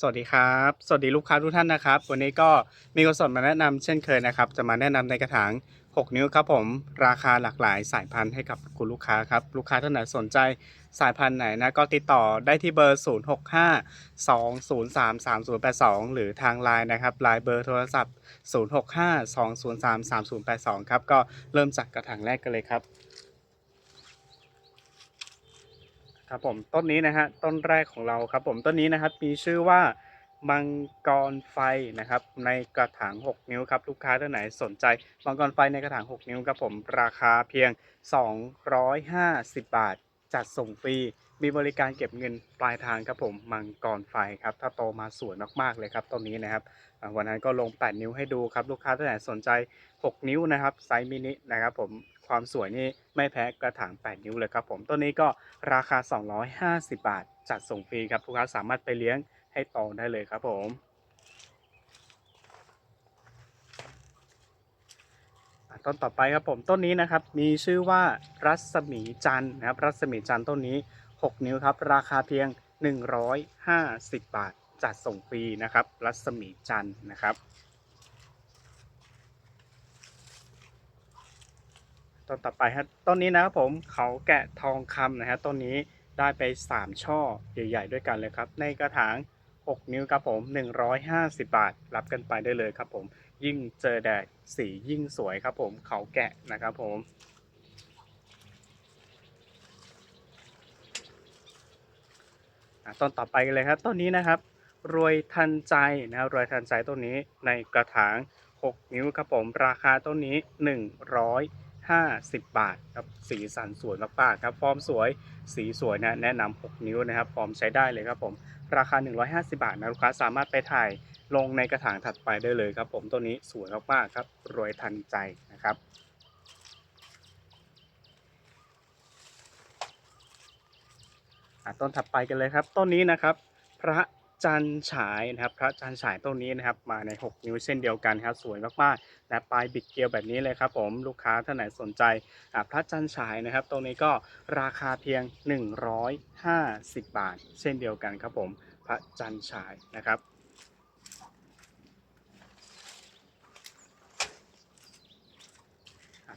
สวัสดีครับ สวัสดีลูกค้าทุกท่านนะครับ วันนี้ก็มีกระสนมาแนะนำเช่นเคยนะครับ จะมาแนะนำในกระถาง 6 นิ้วครับผม ราคาหลากหลายสายพันธุ์ให้กับคุณลูกค้าครับ ลูกค้าท่านไหนสนใจสายพันธุ์ไหนนะ ก็ติดต่อได้ที่เบอร์ 0 6 5 2 0 3 3 0 8 2 หรือทางไลน์นะครับไลน์เบอร์โทรศัพท์ 0 6 5 2 0 3 3 0 8 2 ครับ ก็เริ่มจากกระถางแรกกันเลยครับ ครับผมต้นนี้นะฮะต้นแรกของเราครับผมต้นนี้นะครับมีชื่อว่ามังกรไฟนะครับในกระถาง 6 นิ้วครับลูกค้าท่านไหนสนใจมังกรไฟในกระถาง 6 นิ้วครับผมราคาเพียง 250 บาท จัดส่งฟรีมีบริการเก็บเงินปลายทางครับผมมังกรไฟครับถ้าโตมาสวยมากๆเลยครับต้นนี้นะครับวันนั้นก็ลง 8 นิ้วให้ดูครับลูกค้าท่านไหนสนใจ 6 นิ้วนะครับไซส์มินินะครับผม ความสวยนี่ไม่แพ้กระถาง 8 นิ้วเลยครับผมต้นนี้ก็ราคา 250 บาท จัดส่งฟรีครับลูกค้าสามารถไปเลี้ยงให้โตได้เลยครับผมต้นต่อไปครับผมต้นนี้นะครับมีชื่อว่ารัศมีจันนะครับรัศมีจันต้นนี้ 6 นิ้วครับราคาเพียง 150 บาท จัดส่งฟรีนะครับ รัศมีจันนะครับ ต้นต่อไปครับต้นนี้นะครับผมเขาแกะทองคำนะฮะต้นนี้ได้ไป 3 ช่อใหญ่ ๆ ด้วยกันเลยครับ ในกระถาง 6 นิ้วครับผม 150 บาท รับกันไปได้เลยครับผม ยิ่งเจอแดดสียิ่งสวยครับผมเขาแกะนะครับผมต้นต่อไปเลยครับต้นนี้นะครับ รวยทันใจนะครับรวยทันใจต้นนี้ในกระถาง 6 นิ้วครับผม ราคาต้นนี้ 100 50 บาทครับสีสันสวยมากๆครับฟอร์มสวยสีสวยนะแนะนำ6นิ้วนะครับฟอร์มใช้ได้เลยครับผมราคา 150 บาทนะลูกค้าสามารถไปถ่ายลงในกระถางถัดไปได้เลยครับ ผมตัวนี้สวยมากๆครับรวยทันใจนะครับต้นถัดไปกันเลยครับ ต้นนี้นะครับ พระ จันทร์ฉายนะครับ พระจันทร์ฉายต้นนี้นะครับ มาใน 6 นิ้วเช่นเดียวกันครับสวยมากๆนะปลายบิดเกลียวแบบนี้เลยครับผมลูกค้าท่านไหนสนใจพระจันทร์ฉายนะครับตรงนี้ก็ราคาเพียง 150 บาท เช่นเดียวกันครับผมพระจันทร์ฉายนะครับ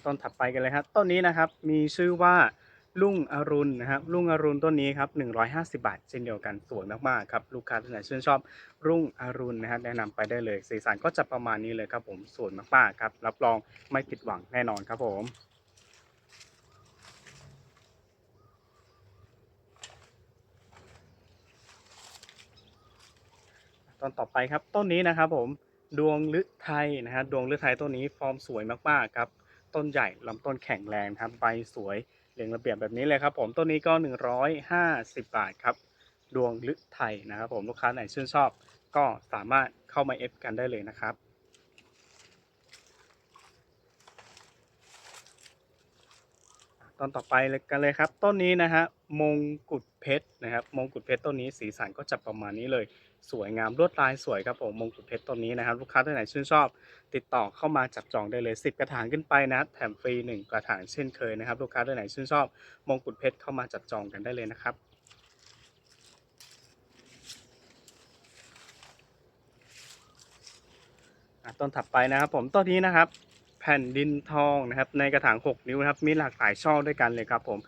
ต้นถัดไปกันเลยครับต้นนี้นะครับมีชื่อว่า รุ่งอรุณนะครับรุ่งอรุณต้นนี้ครับ150 บาท เช่นเดียวกันสวยมากๆครับลูกค้าท่านไหนชื่นชอบรุ่งอรุณนะครับแนะนำไปได้เลยสีสันก็จะประมาณนี้เลยครับผมสวยมากๆครับรับรองไม่ผิดหวังแน่นอนครับผมต้นต่อไปครับต้นนี้นะครับผมดวงฤทัยนะครับดวงฤทัยต้นนี้ฟอร์มสวยมากๆครับ ต้นใหญ่ลำต้นแข็งแรงครับใบสวย เรียงระเบียบแบบนี้เลยครับผมต้นนี้ก็ 150 บาทครับ ดวงลึกไทยนะครับผมลูกค้าไหนชื่นชอบ ก็สามารถเข้ามาเอฟกันได้เลยนะครับต้นต่อไปเลยกันเลยครับ ต้นนี้นะฮะมงกุฎเพชรนะครับ มงกุฎเพชรต้นนี้สีสันก็จะประมาณนี้เลย สวยงามลวดลายสวยครับผมมงกุฎเพชรต้นนี้นะครับ ลูกค้าท่านไหนชื่นชอบ ติดต่อเข้ามาจับจองได้เลย 10 กระถางขึ้นไปนะ แถมฟรี 1 กระถางเช่นเคยนะครับ ลูกค้าท่านไหนชื่นชอบมงกุฎเพชรเข้ามาจับจองกันได้เลยนะครับต้นถัดไปนะครับผมต้นนี้นะครับ แผ่นดินทองนะครับในกระถาง 6 นิ้วนะครับมีหลากหลายช่อด้วยกันเลยครับผม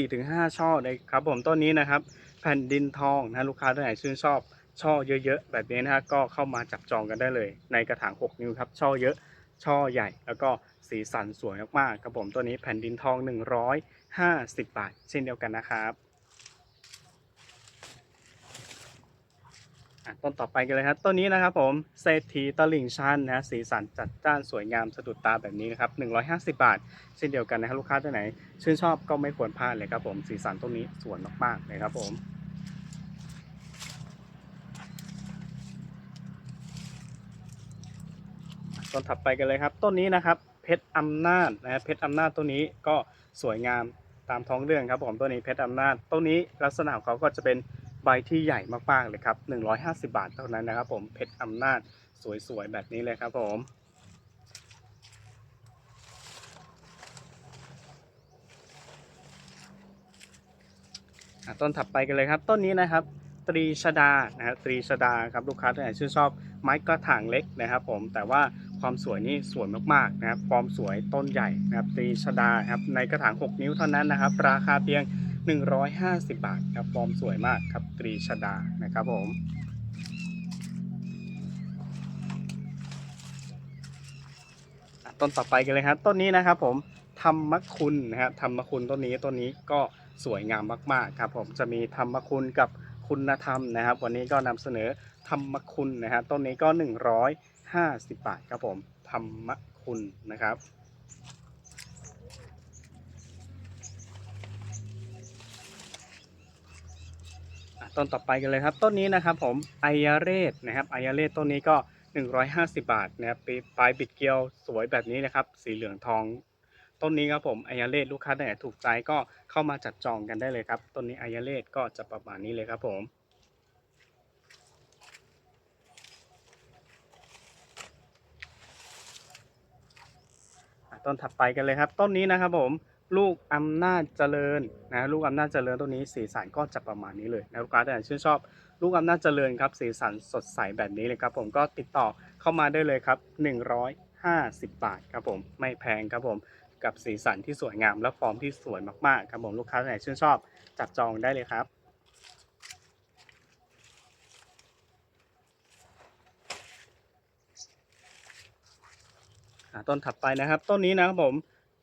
4-5 ช่อเลยครับผมต้นนี้นะครับ แผ่นดินทองนะลูกค้าท่านไหนชื่นชอบ ช่อเยอะๆแบบนี้นะฮะก็เข้ามาจับจองกันได้เลย ในกระถาง 6 นิ้วครับช่อเยอะช่อใหญ่ แล้วก็สีสันสวยมากๆครับผมตัวนี้แผ่นดินทอง 150 บาท เช่นเดียวกันนะครับต้นต่อไปกันเลยครับต้นนี้นะครับผมเศรษฐีตลิ่งชันนะฮะสีสันจัดจ้านสวยงามสะดุดตาแบบนี้นะครับ 150 บาท เช่นเดียวกันนะครับลูกค้าท่านไหน ชื่นชอบก็ไม่ควรพลาดเลยครับผมสีสันต้นนี้สวยมากๆเลยครับผม ต้นถัดไปกันเลยครับ ต้นนี้นะครับเพชรอำนาจนะเพชรอำนาจต้นนี้ก็สวยงามตามท้องเรื่องครับผมต้นนี้เพชรอำนาจต้นนี้ลักษณะของเขาก็จะเป็นใบที่ใหญ่มากๆเลยครับ150 บาทเท่านั้นนะครับ ผมเพชรอำนาจสวยๆแบบนี้เลยครับผมต้นถัดไปกันเลยครับ ต้นนี้นะครับ ตรีชดานะครับตรีชดาครับลูกค้าท่านไหนชื่นชอบไม้กระถางเล็กนะครับ ผมแต่ว่า ความสวยนี่สวยมากๆนะครับฟอร์มสวยต้นใหญ่นะครับตีชดาครับในกระถาง 6 นิ้วเท่านั้นนะครับ ราคาเพียง 150 บาทครับฟอร์มสวยมากครับตรีชดานะครับผมต้นต่อไปกันเลยครับต้นนี้นะครับผมธรรมคุณนะครับธรรมคุณต้นนี้ต้นนี้ก็สวยงามมากๆครับผมจะมีธรรมคุณกับคุณธรรมนะครับ วันนี้ก็นำเสนอ ธรรมคุณนะครับต้นนี้ก็ 150 บาทครับผมธรรมคุณนะครับต้นต่อไปกันเลยครับ ต้นนี้นะครับผมไอยาเรศนะครับไอยาเรศต้นนี้ก็ 150 บาทนะครับปลายบิดเกลียวสวยแบบนี้นะครับ สีเหลืองทอง ต้นนี้ครับผมไอยาเรศลูกค้าไหนถูกใจก็เข้ามาจัดจองกันได้เลยครับ ต้นนี้ไอยาเรศก็จะประมาณนี้เลยครับผม ต้นถัดไปกันเลยครับ ต้นนี้นะครับผมลูกอำนาจเจริญนะลูกอำนาจเจริญต้นนี้สีสันก็จะประมาณนี้เลยนะลูกค้าท่ไหนชื่นชอบลูกอำนาจเจริญครับสีสันสดใสแบบนี้เลยครับ ผมก็ติดต่อเข้ามาได้เลยครับ 150 บาทครับผมไม่แพงครับผมกับสีสันที่สวยงามและฟอร์มที่สวยมากๆครับผมลูกค้าท่ไหนชื่นชอบจับจองได้เลยครับ ต้นถัดไปนะครับ ต้นนี้นะครับผม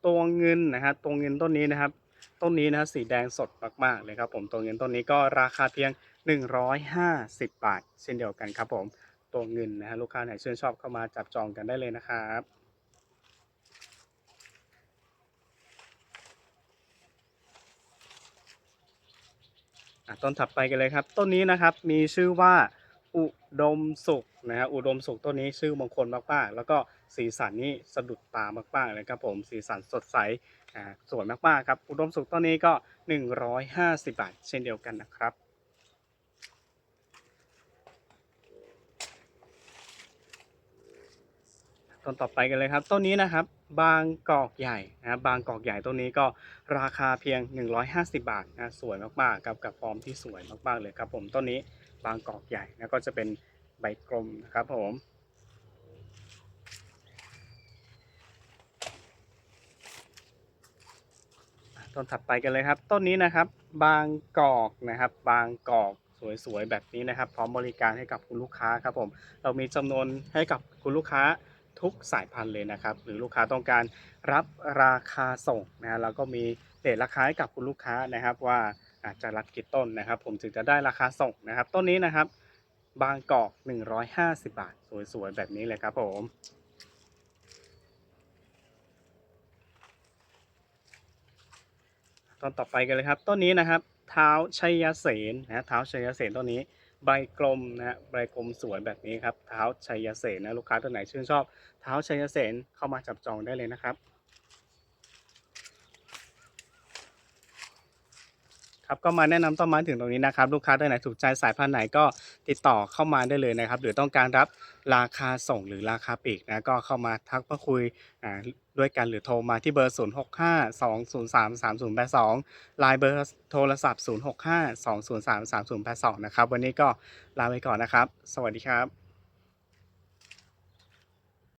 ตัวเงินนะครับตัวเงินต้นนี้นะครับ ต้นนี้นะสีแดงสดมากๆเลยครับผมตัวเงินต้นนี้ก็ราคาเพียง 150 บาท เช่นเดียวกันครับผมตัวเงินนะฮะลูกค้าไหนชื่นชอบเข้ามาจับจองกันได้เลยนะครับต้นถัดไปกันเลยครับ ต้นนี้นะครับมีชื่อว่า อุดมสุขนะฮะอุดมสุขต้นนี้ชื่อมงคลมากๆ แล้วก็สีสันนี่สะดุดตามากๆเลยครับผมสีสันสดใสอ่าสวยมากๆครับอุดมสุขต้นนี้ก็ 150 บาท เช่นเดียวกันนะครับต้นต่อไปกันเลยครับต้นนี้นะครับบางกอกใหญ่นะครับบางกอกใหญ่ต้นนี้ก็ราคาเพียง 150 บาทนะสวยมากๆครับกับฟอร์มที่สวยมากๆเลยครับผมต้นนี้ บางกอกใหญ่นะก็จะเป็นใบกลมนะครับผมต้นถัดไปกันเลยครับ ต้นนี้นะครับ บางกอกนะครับ บางกอกสวยๆแบบนี้นะครับ พร้อมบริการให้กับคุณลูกค้าครับผม เรามีจำนวนให้กับคุณลูกค้าทุกสายพันธุ์เลยนะครับ หรือลูกค้าต้องการรับราคาส่งนะฮะเราก็มีเรทราคาให้กับคุณลูกค้านะครับว่า อาจจะรับกี่ต้นนะครับ ผมถึงจะได้ราคาส่งนะครับ ต้นนี้นะครับ บางกอก 150 บาท สวยๆ แบบนี้เลยครับผมต้นต่อไปกันเลยครับ ต้นนี้นะครับ เท้าชัยเสนนะฮะเท้าชัยเสนต้นนี้ใบกลมนะฮะใบกลมสวยแบบนี้ครับเท้าชัยเสนนะลูกค้าตัวไหนชื่นชอบ เท้าชัยเสนเข้ามาจับจองได้เลยนะครับ ครับก็มาแนะนำต้นไม้ถึงตรงนี้นะครับลูกค้าท่านไหนถูกใจสายพันธุ์ไหนก็ติดต่อเข้ามาได้เลยนะครับหรือต้องการรับราคาส่งหรือราคาปลีกนะก็เข้ามาทักมาคุยอ่าด้วยกันหรือโทรมาที่เบอร์ 0 6 5 2 0 3 3 0 8 2ไลน์เบอร์โทรศัพท์ 0 6 5 2 0 3 3 0 8 2 นะครับ วันนี้ก็ลาไปก่อนนะครับ สวัสดีครับ